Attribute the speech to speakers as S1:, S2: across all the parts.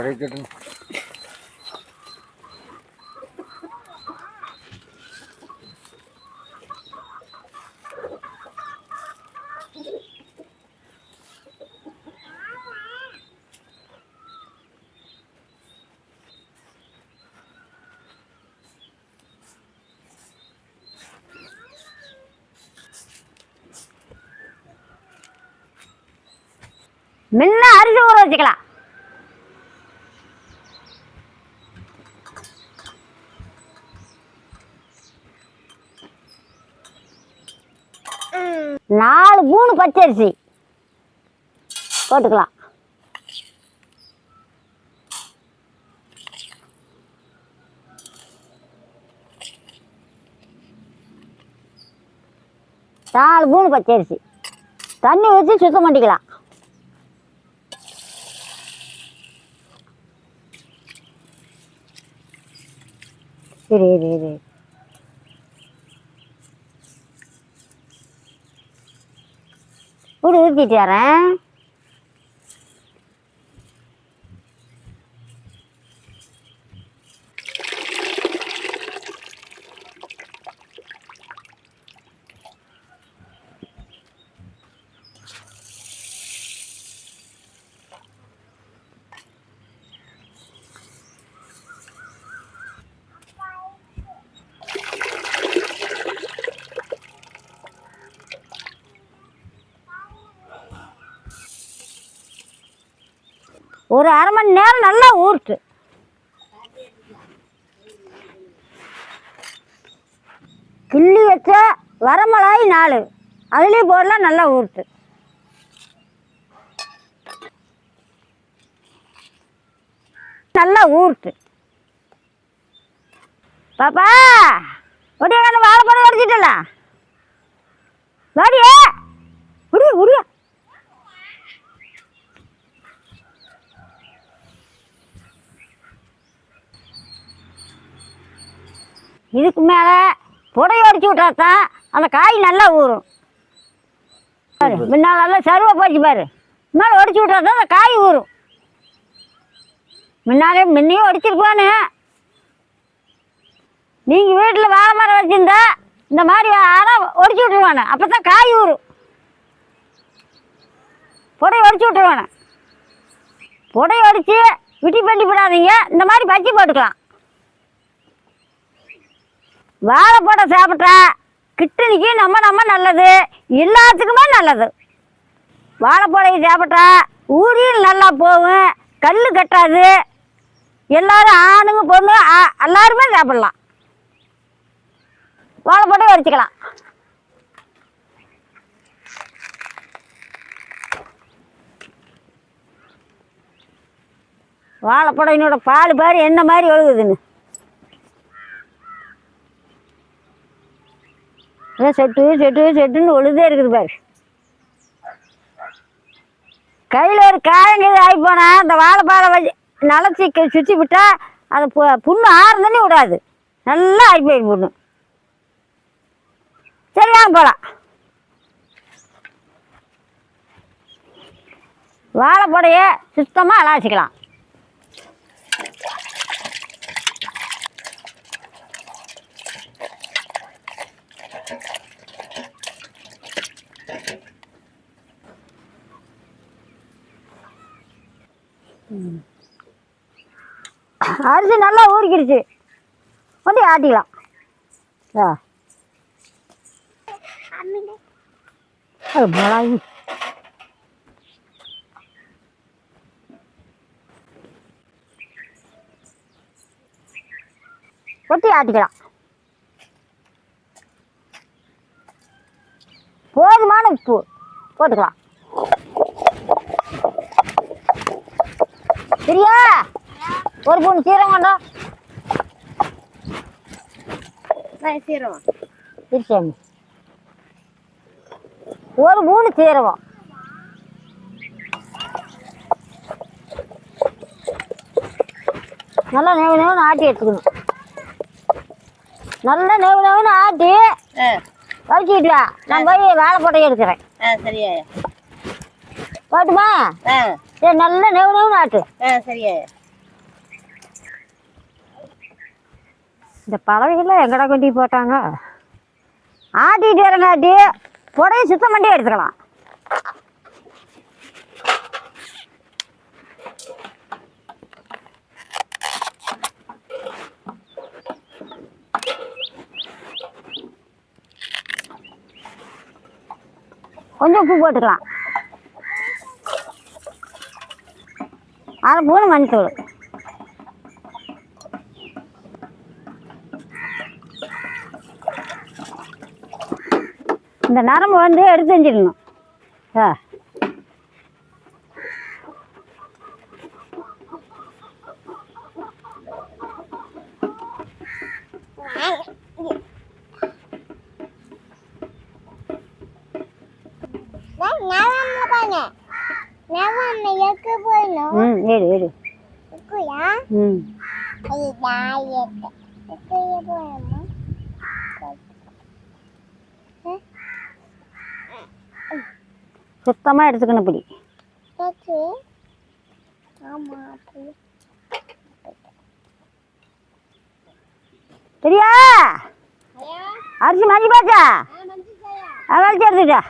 S1: கிடைக்கட்டும்
S2: முன்ன அரிசி ஊற வச்சுக்கலாம் நாலு மூணு பச்சரிசி போட்டுக்கலாம். நாலு மூணு பச்சரிசி தண்ணி ஊற்றி சுத்தம் பண்ணிக்கலாம். சரி சரி சரி. இப்படி ஊற்றிட்டு வரேன் ஒரு அரை மணி நேரம் நல்லா ஊறுட்டு கிள்ளி வச்ச வரமிளகாய் நாலு. அதுலேயும் போடலாம் நல்லா ஊறுட்டு நல்லா ஊறுட்டு பாப்பா ஒடியா கண்ணு வாழைப்பழம் உடச்சிட்டல வாடியே உடியா உடியா இதுக்கு மேலே புடைய அடிச்சு விட்டா தான் அந்த காய் நல்லா ஊறும். முன்னால் நல்லா சருவை போச்சு பாரு. மேலே உடச்சி விட்டா தான் அந்த காய் ஊறும். முன்னாலே முன்னையும் உடச்சிருப்பானு. நீங்கள் வீட்டில் வாழை மரம் வச்சுருந்தா இந்த மாதிரி ஆனால் உடச்சி விட்டுருவானு. அப்போ தான் காய் ஊறும். புடைய உடச்சி விட்டுருவானு. புடைய உடச்சி விட்டி பண்ணி விடாதீங்க இந்த மாதிரி பச்சி போட்டுக்கலாம். வாழைப்பழம் சாப்பிட்டா கிட்னிக்கு நம்ம நம்ம நல்லது எல்லாத்துக்குமே நல்லது. வாழைப்பழம் சாப்பிட்டா ஊரில் நல்லா போகும் கல் கட்டாது. எல்லாரும் ஆணுங்க பொண்ணு எல்லாருமே சாப்பிடலாம். வாழைப்பழம் வச்சுக்கலாம் வாழைப்பழம் என்னோட பால் பாரு என்ன மாதிரி ஒழுகுதுன்னு. அதான் செட்டு செட்டு செட்டுன்னு ஒழுதே இருக்குது பாரு. கையில் ஒரு காயங்கிறது ஆகிப்போனா போனா அந்த வாழைப்பாறை வச்சு நலச்சி சுற்றி விட்டால் அது பு- புண்ணு ஆறுதண்ணி விடாது. நல்லா ஆகி போயிரு புண்ணு. சரி போகலாம் வாழைப்படையை சுத்தமாக அலாசிக்கலாம். அரிசி நல்லா ஊறிக்கிடுச்சு. கொண்டு ஆட்டிக்கலாம். ஆ. அது மிளகு கொட்டி ஆட்டிக்கலாம். போதுமான உப்பு போட்டுக்கலாம். சரியா? ஒரு பூண்டு சீரகம் கொண்டா.
S3: சீரகம்
S2: இருசாமி ஒரு மூணு சீரகம். நல்லா நெவு நெவுன்னு ஆட்டி எடுத்துக்கணும். நல்லா நெவு நெவுன்னு ஆட்டி வச்சுக்கிட்டு நான் போய் வாழைப்பட்டையை எடுக்கிறேன்.
S3: சரியா.
S2: போட்டுமா? சரி நல்ல நெவ் நெவ் ஆட்டு.
S3: ஆ சரியா.
S2: இந்த பறவைகள்லாம் எங்கடா கொண்டு போட்டாங்க? ஆட்டிட்டு வரங்க ஆட்டி புடவை சுத்தம் பண்ணி எடுத்துக்கலாம். கொஞ்சம் உப்பு போட்டுக்கலாம். அரை பூனை மஞ்சத்தூள் இந்த நரம்பு வந்து எடுத்து செஞ்சிடணும். ஆ.
S3: நான் பாருங்க எக்கு போயிடுமா
S2: சுத்தமாக எடுத்துக்கணும் இப்படி. சரியா அரிசி மஞ்சி பாச்சா
S3: நன்றி சாயா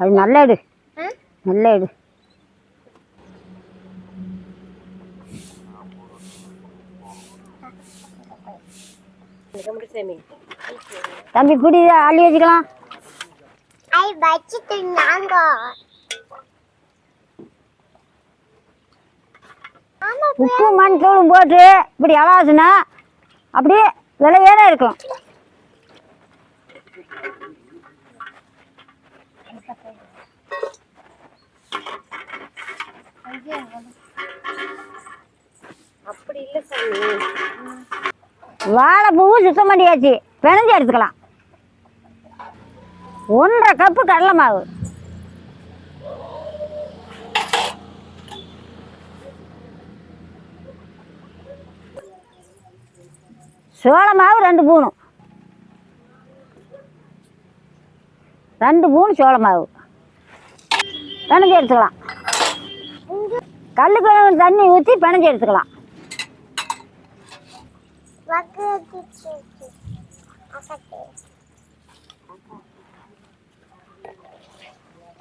S2: அது நல்ல எடு? நல்ல எடு தம்பி பிடி அள்ளி வச்சுக்கலாம்.
S3: ஐ வச்சுட்டு நாங்க
S2: உப்பு மண் தூளும் போட்டு இப்படி அலாசுனா அப்படியே விலையேற இருக்கும்.
S3: அப்படி இல்ல சாமி.
S2: வாழைப்பூவு சுத்தம் பண்ணியாச்சு. பிணைஞ்சு எடுத்துக்கலாம். ஒன்றரை கப்பு கடலை மாவு. சோள மாவு ரெண்டு பூணும் ரெண்டு பூணு சோள மாவு. பிணைஞ்சு எடுத்துக்கலாம். கல்லு கிழங்கு தண்ணி ஊற்றி பிணைஞ்சு எடுத்துக்கலாம்.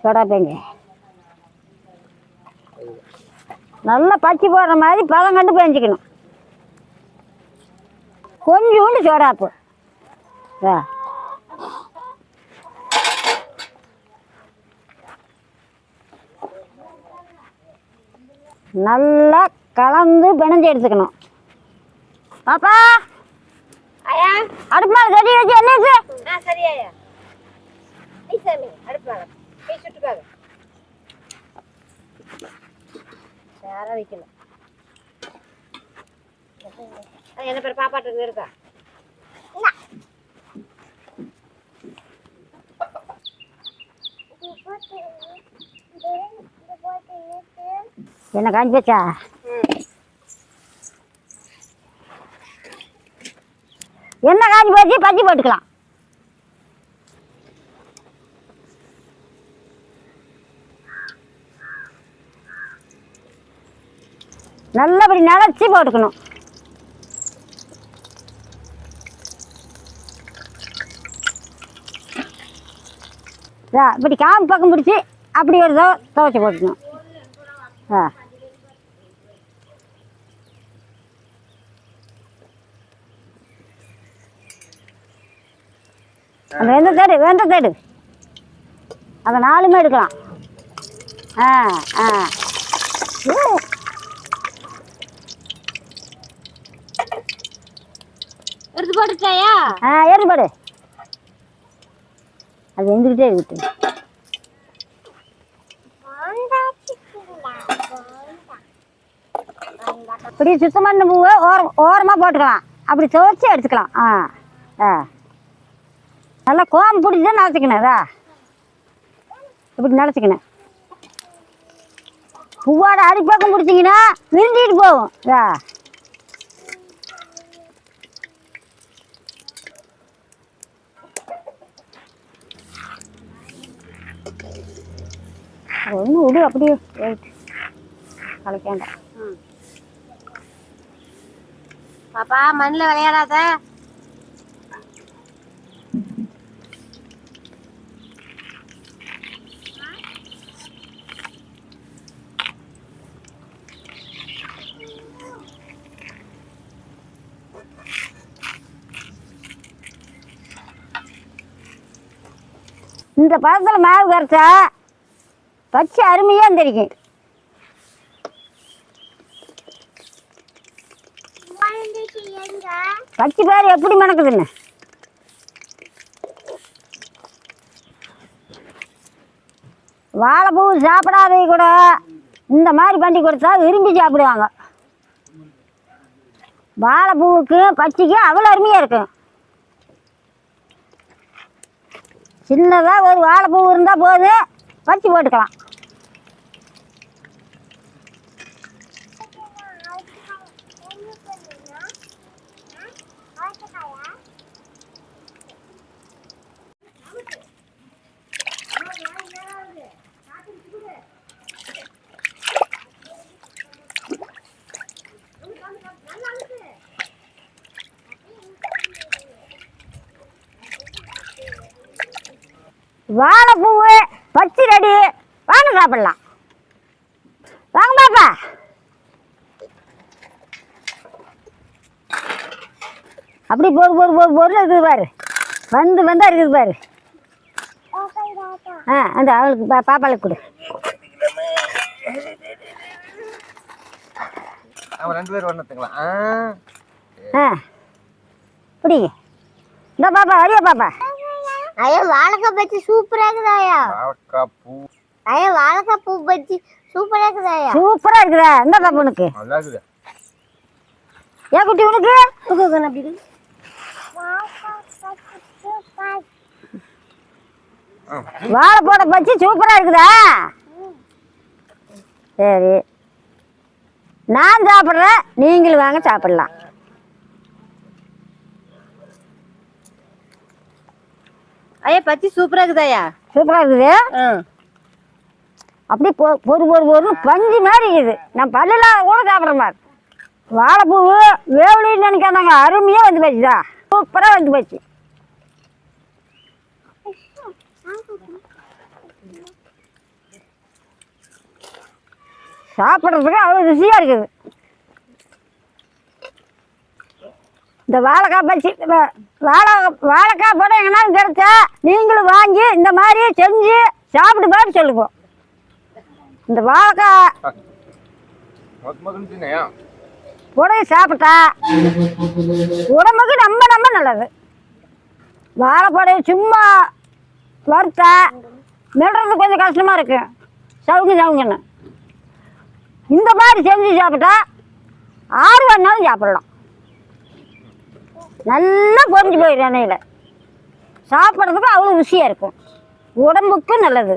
S2: சோடா பேங்க. நல்லா பச்சி போடுற மாதிரி பழம் கண்டு பேஞ்சிக்கணும் கொஞ்சோண்டு சோடாப்பு ஆ. நல்லா கலந்து பிணைஞ்சு எடுத்துக்கணும். பாப்பா!
S3: ஐயா!
S2: அடுப்பு மேலே கட்டி வச்சு என்னது
S3: ஆ சரி ஐயா. ஐ சாமி அடுப்பாங்க போய் சுட்டுக்காக வைக்கல. என்ன பேர் பாப்பாட்டு இருக்கா?
S2: என்ன காஞ்சி வச்சா என்ன காஞ்சி போச்சு? பஜ்ஜி போட்டுக்கலாம். நல்லபடி நிலச்சி போட்டுக்கணும். இப்படி காம்பு பக்கம் பிடிச்சி அப்படி ஒரு துவச்சி போட்டுக்கணும். ஆ. வெந்த தேடு வெந்த தேடு. அதை நாலுமே எடுக்கலாம் ஆ ஆ.
S3: எடுத்து போட்டுட்டாயா
S2: ஆ ஏறி பாடு அது வெந்துக்கிட்டே இருக்குது இப்படி சுத்தமான பூவை ஓரம் ஓரமாக போட்டுக்கலாம். அப்படி துவைச்சி எடுத்துக்கலாம். ஆ ஆ. நல்லா கோம் பிடிச்சி நினச்சிக்கணும் இப்படி நினச்சிக்கணும் பூவோட அடிப்பக்கம் பிடிச்சிங்கன்னா விரிஞ்சிட்டு போகும் இதா. ஒன்று விடு அப்படியே கலைக்காண்டா
S3: பாப்பா மண்ணில் விளையாடாத.
S2: இந்த பழத்தில் மாவு கரைச்சா பச்சை அருமையாக தெரிக்கும் பச்சை பேர் எப்படி மணக்குதுன்னு வாழைப்பூ சாப்பிடாதே கூட இந்த மாதிரி பண்ணி கொடுத்தா விரும்பி சாப்பிடுவாங்க. வாழைப்பூவுக்கு பச்சைக்கும் அவ்வளோ அருமையாக இருக்கும். சின்னதாக ஒரு வாழைப்பூ இருந்தால் போதும் பறித்து போட்டுக்கலாம். வாழைப்பூவு பச்சை ரெடி வாங்க சாப்பிடலாம். வாங்க பாப்பா. அப்படி பொறு பொறு பொறு பொருள் இருக்குது பாரு. வந்து வந்தா இருக்குது பாரு. ஆ அந்த அவளுக்கு பா பாப்பாளுக்கு கொடு.
S1: அவன் ரெண்டு பேரும் ஒன்றுத்துங்களா ஆ.
S2: ஆ. பிடிங்க. இந்த பாப்பா வரியா பாப்பா.
S3: ஐயா வாழைக்காய் பச்சி சூப்பரா இருக்குதாயா
S1: வாழைக்காய் பூ.
S3: ஐயா வாழைக்காய் பூ பச்சி சூப்பரா இருக்குதாயா
S2: சூப்பராக இருக்குதா? இந்த பாப்பா உனக்கு
S1: நல்லா இருக்குது.
S2: ஏன் குட்டி உனக்கு?
S3: அப்படி
S1: ஆ
S2: வாழைப்பூட பச்சி சூப்பராக இருக்குதா? சரி. நான் சாப்பிட்றேன் நீங்களும் வாங்க சாப்பிடலாம்.
S3: ஐயா பச்சி சூப்பரா இருக்குதாயா
S2: சூப்பராக இருக்குது. அப்படியே பொ பொறு பொறு பொறு பஞ்சு மாதிரி இருக்குது. நான் பல்லில் கூட சாப்பிட்ற மாதிரி. வாழைப்பூ வேவலின்னு நினைக்காதாங்க அருமையாக வந்து போச்சுதா சூப்பராக வந்து போச்சு. சாப்பிட்றதுக்கு அவ்வளோ ருசியாக இருக்குது. இந்த வாழைக்காய் பச்சி வாழை வாழைக்காய் படம் எங்கனாலும் கிடைச்சா நீங்களும் வாங்கி இந்த மாதிரி செஞ்சு சாப்பிட்டு பார்த்து சொல்லுங்க. இந்த வாழைக்காய் புடவை சாப்பிட்டா உடம்புக்கு ரொம்ப ரொம்ப நல்லது. வாழைப்படையை சும்மா வறுத்தா மெல்றது கொஞ்சம் கஷ்டமாக இருக்கு. சவுங்க சவுங்கன்னு இந்த மாதிரி செஞ்சு சாப்பிட்டா ஆறு வேணாலும் சாப்பிடலாம். நல்லா பொரிஞ்சு போயிடும் எண்ணெயில். சாப்பிட்றதுக்கு அவ்வளோ ருசியாக இருக்கும். உடம்புக்கு நல்லது.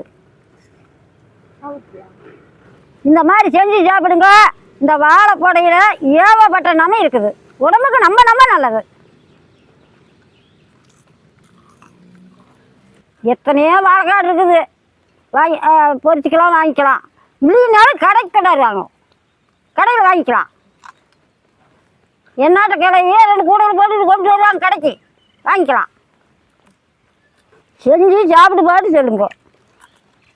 S2: இந்த மாதிரி செஞ்சு சாப்பிடுங்க. இந்த வாழைப்படையில் ஏவப்பட்ட நம்ம இருக்குது. உடம்புக்கு நம்ம நம்ம நல்லது. எத்தனையோ வாழைக்காடு இருக்குது. வாங்கி பொறிச்சிக்கலாம் வாங்கிக்கலாம். இல்லைனாலும் கடைக்கு கடை வாங்கும் கடையில் வாங்கிக்கலாம். என்னாட்ட கடையே ரெண்டு கூடல் போட்டு கொண்டு வருவாங்க கடைக்கு. வாங்கிக்கலாம். செஞ்சு சாப்பிட்டு பார்த்து சொல்லுங்க.